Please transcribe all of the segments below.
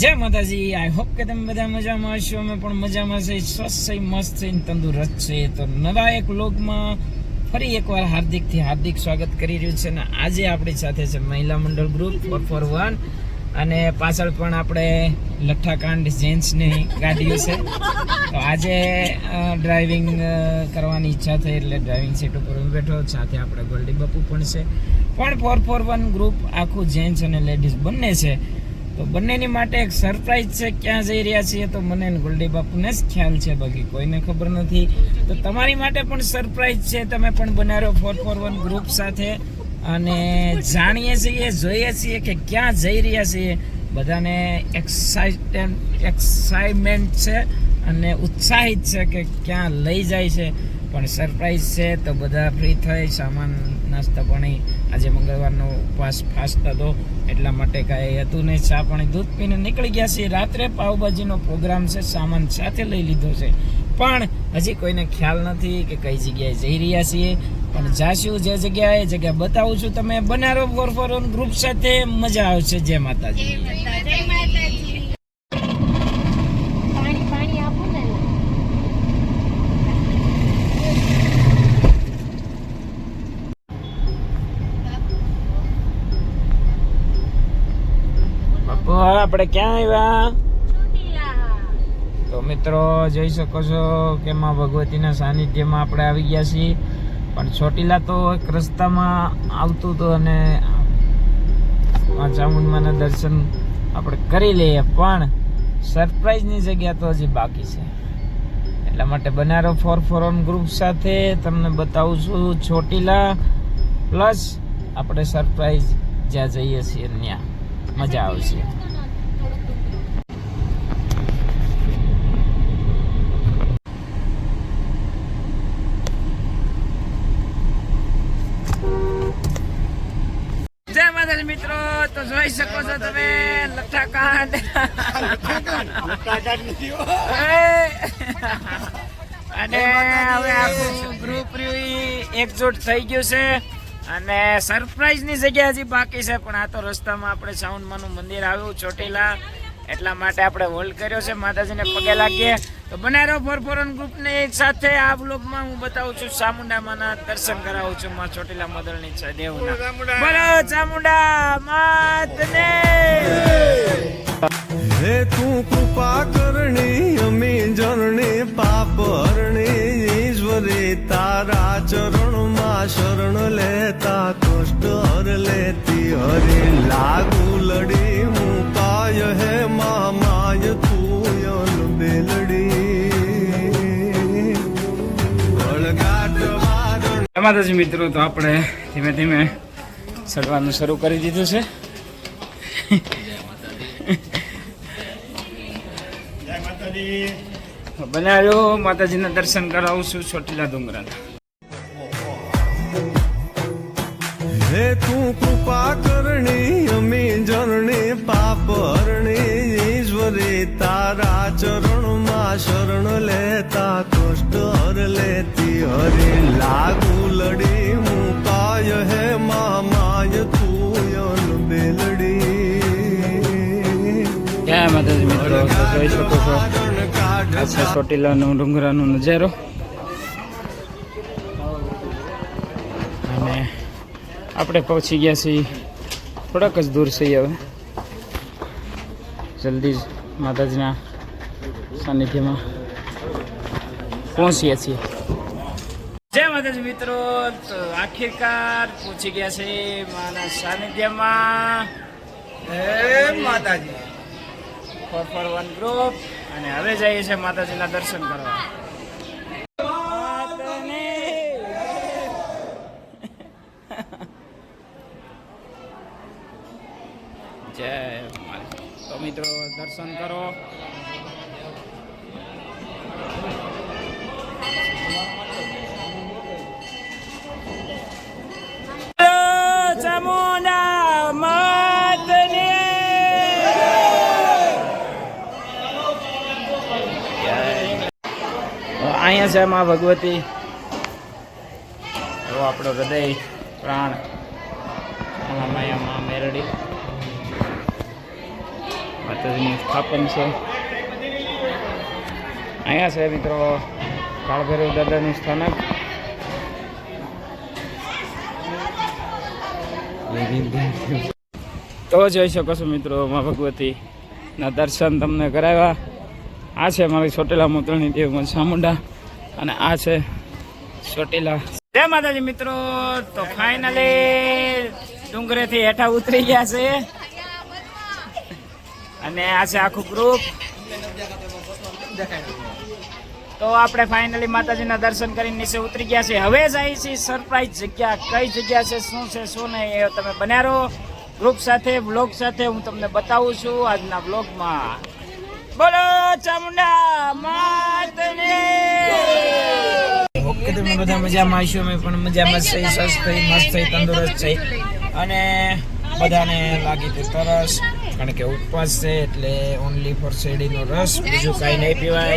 જય માતાજી I hope કે તમે બધા મજામાં હશો. અમે પણ મજામાં છે સ્વસ્થ છે, મસ્ત છે તંદુરસ્ત છે. તો નવા એક વ્લોગમાં ફરી એકવાર હાર્દિકથી હાર્દિક સ્વાગત કરી રહ્યું છે. અને આજે આપણી સાથે છે મહિલા મંડળ ગ્રુપ ફોર ફોર વન અને પાછળ પણ આપણે લઠ્ઠાકાંડ જેન્ટ્સની ગાડીઓ છે. તો આજે ડ્રાઇવિંગ કરવાની ઈચ્છા થઈ એટલે ડ્રાઇવિંગ સીટ ઉપર હું બેઠો. સાથે આપણે ગોલ્ડી બપુ પણ છે. પણ ફોર ફોર વન ગ્રુપ આખું જેન્ટ્સ અને લેડીઝ બંને છે. તો બંનેની માટે એક સરપ્રાઈઝ છે, ક્યાં જઈ રહ્યા છીએ તો મને ગોલ્ડી બાપુને જ ખ્યાલ છે બાકી કોઈને ખબર નથી. તો તમારી માટે પણ સરપ્રાઈઝ છે, તમે પણ બનાવ્યો ફોર ફોર વન ગ્રુપ સાથે. અને જાણીએ છીએ, જોઈએ છીએ કે ક્યાં જઈ રહ્યા છીએ. બધાને એક્સાઇટેડ એક્સાઇટમેન્ટ છે અને ઉત્સાહિત છે કે ક્યાં લઈ જાય છે. પણ સરપ્રાઈઝ છે તો બધા ફ્રી થઈ સામાન, નાસ્તા પાણી. આજે મંગળવારનો ઉપવાસ ફાસ્ટ હતો, એટલા માટે કાંઈ હતું નહીં. ચા પાણી, દૂધ પીને નીકળી ગયા છીએ. રાત્રે પાઉભાજીનો પ્રોગ્રામ છે, સામાન સાથે લઈ લીધો છે. પણ હજી કોઈને ખ્યાલ નથી કે કઈ જગ્યાએ જઈ રહ્યા છીએ. પણ જાશું જે જગ્યાએ જગ્યા બતાવું છું. તમે બનારો ફોર ગ્રુપ સાથે મજા આવશે. જય માતાજી પાણી પાણી આપો ને બાપુ આપણે ક્યાં આવ્યા? તો મિત્રો, જોઈ શકો છો કે માં ભગવતીના સાનિધ્યમાં આપણે આવી ગયા છીએ. પણ ચોટીલા તો એક રસ્તામાં આવતું હતું અને ચામુંડમાના દર્શન આપણે કરી લઈએ. પણ સરપ્રાઈઝની જગ્યા તો હજી બાકી છે. એટલા માટે બનારો ફોર ફોર ઓન ગ્રુપ સાથે તમને બતાવું છું ચોટીલા પ્લસ આપણે સરપ્રાઈઝ જ્યાં જઈએ છીએ ત્યાં. મજા આવશે જય માતાજી મિત્રો તો જોઈ શકો છો તમે લઠ્ઠાકાંડ અને હવે આખું ગ્રુપ એકજૂટ થઈ ગયું છે. અને સરપ્રાઈઝની જગ્યા હજી બાકી છે પણ આ તો રસ્તામાં આપણે સાઉન્ડમાનું મંદિર આવ્યું ચોટીલા. એટલા માટે આપણે હોલ્ડ કર્યો છે માતાજીને પગે લાગીએ. તો બનારો ફોરફોરન ગ્રુપની સાથે આ બ્લોગમાં હું બતાવું છું ચામુંડામાના દર્શન કરાવું છું માં ચોટીલા મદળની છે દેવના. બોલો ચામુંડા માતને. હે તું કૃપા કરણી અમે જરણી પાપ હરણી, ઈશ્વરે તારા ચરણમાં શરણ લેતા કષ્ટ હર લેતી હરે. લાગુ લડી હું પાય હે મામાય તું લડી બેલડી. વળગાટ વારણ જય માતાજી મિત્રો, તો આપણે ધીમે ધીમે ચડવાનું શરૂ કરી દીધું છે. બનાવ્યો માતાજીના દર્શન કરાવું છું ચોટીલા ડુંગરાના. હે તું કૃપા કરણી અમે જરણી પાપ હરણી ઈશ્વરે તારા ચરણમાં શરણ લેતા કષ્ટ હર લેતી હરે. લાગુ લડી હું પાય હે મામાય તું યન બેલડી માતાજી મિત્રો જોઈ શકો છો. આ છે ચોટીલાનો ડુંગરાનો નજારો. અને આપણે પહોંચી ગયા છીએ થોડાક જ દૂર છીએ હવે. જલ્દી જ માતાજીના સાનિધ્યમાં પહોંચીએ છીએ. જય માતાજી મિત્રો આખિરકાર પહોંચી ગયા છે માના સાનિધ્યમાં. માતાજી. ફોર ફોર વન ગ્રુપ અને હવે જઈએ છે માતાજીના દર્શન કરવા. જય તો મિત્રો, દર્શન કરો. અહીંયા છે માં ભગવતી. એવો આપણો હૃદય, પ્રાણ. માયા મા મેરડી. માતાજીનું સ્થાપન છે. અહીંયા છે મિત્રો, કાળભૈરવ દાદાનું સ્થાનક. તો જોઈ શકો છો મિત્રો, મા ભગવતી ના દર્શન તમને કરાવ્યા. આ છે મારી ચોટેલા મોતરણી દેવ ચામુંડા અને આ છે ચોટીલા. જય માતાજી મિત્રો, તો ફાઇનલી ડુંગરેથી હેઠા ઉતરી ગયા છે. અને આ છે આખું ગ્રુપ તો આપણે ફાઇનલી માતાજીના દર્શન કરીને નીચે ઉતરી ગયા છે હવે જાય છે સરપ્રાઈઝ જગ્યા. કઈ જગ્યા છે, શું છે, શું નહીં, એ તમે બન્યા રહો. ગ્રુપ સાથે બ્લોગ સાથે હું તમને બતાવું છું આજના બ્લોગમાં બોલો ચામુંડા માતની. ઓકે તમે બધા મજામાં હશો? અમે પણ મજામાં છે સ્વસ્થ થઈ મસ્ત થઈ તંદુરસ્ત થઈ. અને બધાને લાગી તે તરસ કારણ કે ઉપવાસ છે એટલે ઓનલી ફોર શેરડીનો રસ. બીજું કાંઈ નહીં પીવાય.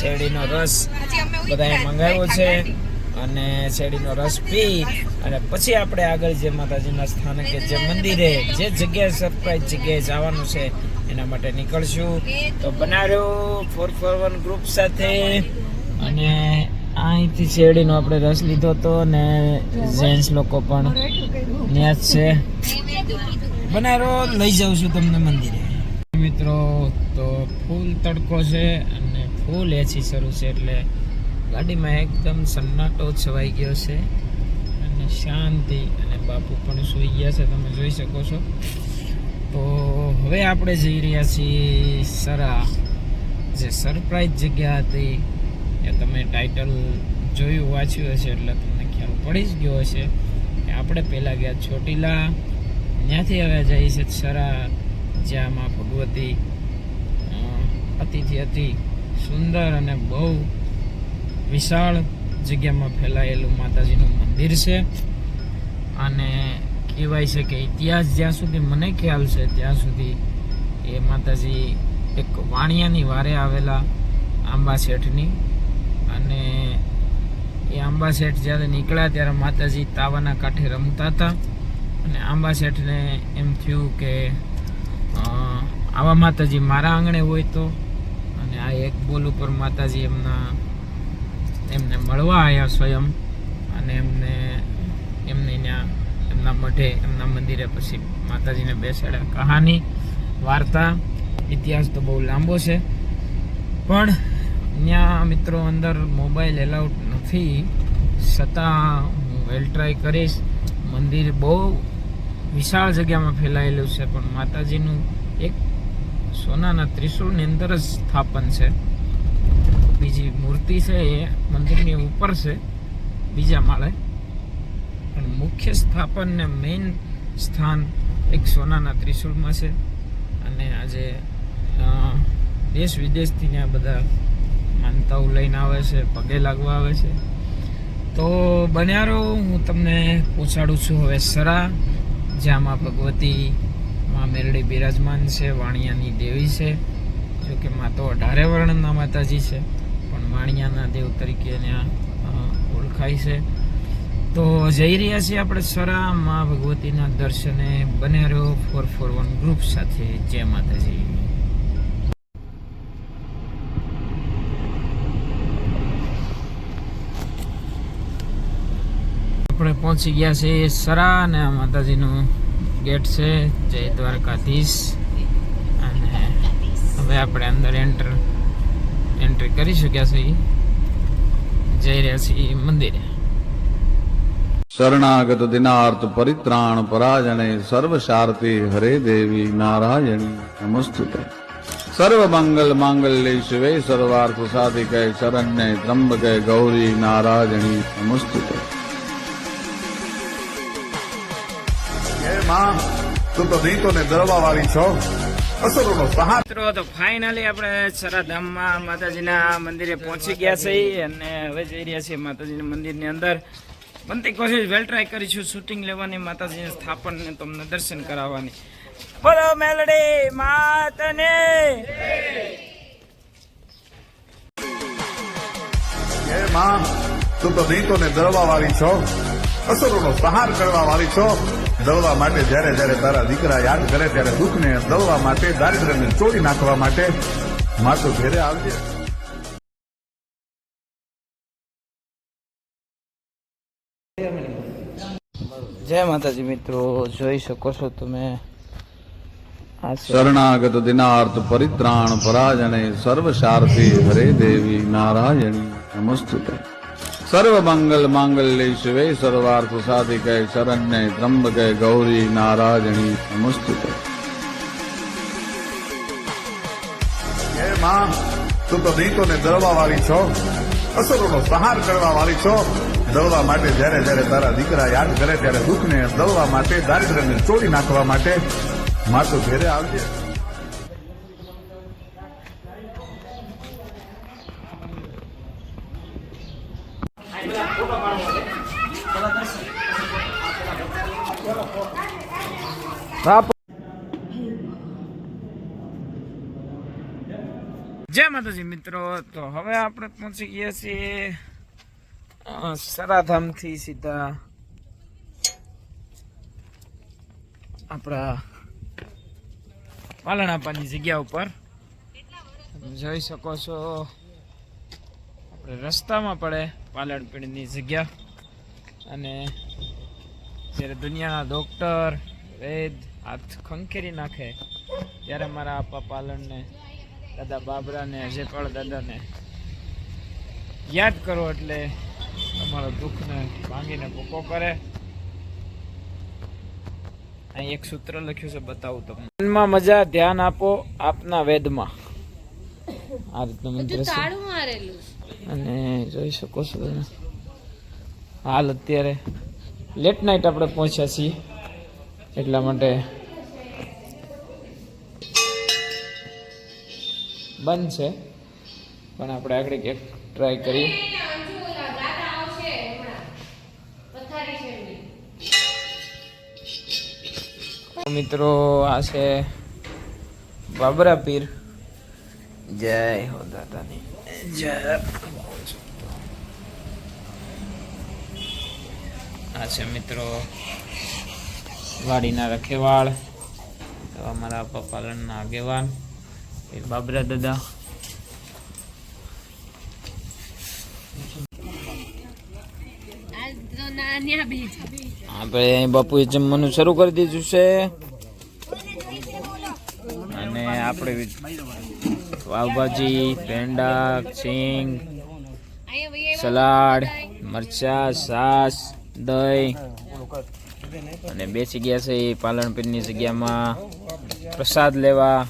શેરડીનો રસ બધાએ મંગાવ્યો છે. અને શેરડીનો રસ પી અને પછી આપણે આગળ જે માતાજીના સ્થાનકે જે મંદિરે જે જગ્યાએ સરપ્રાઈઝ જગ્યાએ જવાનું છે, એના માટે નીકળશું. તો બનાવ્યો ફોર ફોર વન ગ્રુપ સાથે. અને અહીંથી શેરડીનો આપણે રસ લીધો હતો અને જેન્ટ્સ લોકો પણ ત્યાં જ છે. બનારો, લઈ જાઉં છું તમને મંદિરે. મિત્રો, તો ફૂલ તડકો છે અને ફૂલ એસી શરૂ છે એટલે ગાડીમાં એકદમ સન્નાટો છવાઈ ગયો છે. અને શાંતિ અને બાપુ પણ સૂઈ ગયા છે, તમે જોઈ શકો છો. તો હવે આપણે જઈ રહ્યા છીએ સરા જે સરપ્રાઈઝ જગ્યા હતી, એ તમે ટાઇટલ જોયું, વાંચ્યું હશે એટલે તમને ખ્યાલ પડી જ ગયો હશે કે આપણે પહેલાં ગયા ચોટીલા, ત્યાંથી હવે જઈએ છે સરા, જ્યાં માં ભગવતી અતિથિ હતી. સુંદર અને બહુ વિશાળ જગ્યામાં ફેલાયેલું માતાજીનું મંદિર છે. અને કહેવાય છે કે ઇતિહાસ જ્યાં સુધી મને ખ્યાલ છે, ત્યાં સુધી એ માતાજી એક વાણિયાની વારે આવેલા આંબા શેઠની. અને એ આંબા શેઠ જ્યારે નીકળ્યા ત્યારે માતાજી તાવાના કાંઠે રમતા હતા. અને આંબા શેઠને એમ થયું કે આવા માતાજી મારા આંગણે હોય તો. અને આ એક બોલ ઉપર માતાજી એમના એમને મળવા આવ્યા સ્વયં અને એમને એમને ત્યાં, એમના મઢે, એમના મંદિરે પછી માતાજીને બેસાડ્યા. કહાની, વાર્તા, ઇતિહાસ તો બહુ લાંબો છે. પણ ત્યાં મિત્રો અંદર મોબાઈલ એલાઉડ નથી. છતાં હું વેલ ટ્રાય કરીશ. મંદિર બહુ વિશાળ જગ્યામાં ફેલાયેલું છે, પણ માતાજીનું એક સોનાના ત્રિશુળની અંદર જ સ્થાપન છે. બીજી મૂર્તિ છે એ મંદિરની ઉપર છે, બીજા માળે. પણ મુખ્ય સ્થાપન ને મેઇન સ્થાન એક સોનાના ત્રિશુળમાં છે અને આજે દેશ વિદેશથી ત્યાં બધા માનતાઓ લઈને આવે છે, પગે લાગવા આવે છે. તો બન્યારો, હું તમને પહોંચાડું છું હવે સરા, જ્યાં માં ભગવતી, માં મેરડી બિરાજમાન છે, વાણિયાની દેવી છે જો કે માં તો અઢારે વર્ણના માતાજી છે. પણ વાણિયાના દેવ તરીકે ત્યાં ઓળખાય છે. તો જઈ રહ્યા છીએ આપણે સરા મા ભગવતીના દર્શને બન્યારો ફોર ફોર વન ગ્રુપ સાથે. જય માતાજી. આપણે પહોંચી ગયા છે સરા અને માતાજીનું ગેટ છે, જય દ્વારકાધીશ. અને હવે આપણે અંદર એન્ટર એન્ટ્રી કરી શક્યા છીએ જઈ રહ્યા છીએ મંદિરે. શરણાગત દિનાર્થ પરિત્રાણ પરાજણે સર્વ શારતી હરે દેવી નારાયણી નમસ્તુતે. સર્વ મંગલ માંગલ્ય શિવે સર્વાર્થ સાધિકે શરણ્ય ત્રંબકે ગૌરી નારાયણી નમસ્તુતે. હે માં તું તો નીતોને દરવા વાળી છો. મિત્રો તો ફાઇનલી આપણે સરાધામમાં માતાજીના મંદિરે પહોંચી ગયા છીએ અને હવે જઈ રહ્યા છીએ માતાજીના મંદિરની અંદર. બનતી કોશિશ વેલ ટ્રાય કરીશું શૂટિંગ લેવાની માતાજીના સ્થાપનને તમને દર્શન કરાવવાની. બોલો મેલડી માતને! હે માં તું તો નીતોને દરવા વાળી છો. અસરોનો સહાર કરવા વાળી છો. દળવા માટે જ્યારે જ્યારે તારા દીકરા યાદ કરે ત્યારે દુઃખને દળવા માટે દારિદ્રને તોડી નાખવા માટે માતું ઘેરે આવજે. જય માતાજી મિત્રો જોઈ શકો છો તમે શરણાગત દિનાર્થ પરિત્રાણ પરાજણે સર્વ સારથી હરે દેવી નારાયણી. નમસ્તુતે સર્વ મંગલ માંગલ્ય શિવે સર્વાર્થ સાધિકે શરણ્ય ત્રંબકે ગૌરી નારાજણી નમસ્તુતે હે માં, તું તો દૈતોને દળવા વાળી છો. અસરોનો સહાર કરવા વાળી છો. દળવા માટે જ્યારે જ્યારે તારા દીકરા યાદ કરે ત્યારે દુઃખને દળવા માટે, દારિદ્ર્યને ચોરી નાખવા માટે. માતું ઘેરે આવજે. જય માતાજી, મિત્રો. તો હવે આપણે પહોંચી ગયા છીએ સરાધામથી સીધા આપણા પાલણાપાની જગ્યા ઉપર. તમે જોઈ શકો છો, આપણે રસ્તામાં પડે પાલણપીણની જગ્યા. અને જ્યારે દુનિયાના ડોક્ટર વેદ હાથ ખંખેરી નાખે. ત્યારે મારા આપા પાલનને દાદા બાબરાને અજયપાળ દાદાને યાદ કરો એટલે તમારો દુઃખને ભાંગીને ભૂકો કરે. અહીં એક સૂત્ર લખ્યું છે બતાવું તમને. મનમાં મજા ધ્યાન આપો આપના વેદમાં. આ રીતનું મંત્ર છે. અને જોઈ શકો છો તમે. હાલ અત્યારે લેટ નાઇટ આપણે પહોંચ્યા છીએ. એટલા માટે બંધ છે પણ આપણે આગળ એક ટ્રાય કરી મિત્રો આ છે બાબરા પીર. જય હો દાદાની. જય આ છે મિત્રો વાડીના રખેવાળ અમારા પપ્પાલનના આગેવાન બાબરા દાદા. આપણે બાપુએ જમવાનું શરૂ કરી દીધું છે. અને આપણે પાવભાજી પેંડા સિંગ, સલાડ, મરચા છાસ દહીં. અને બેસી ગયા છે એ પાલનપીરની જગ્યામાં પ્રસાદ લેવા.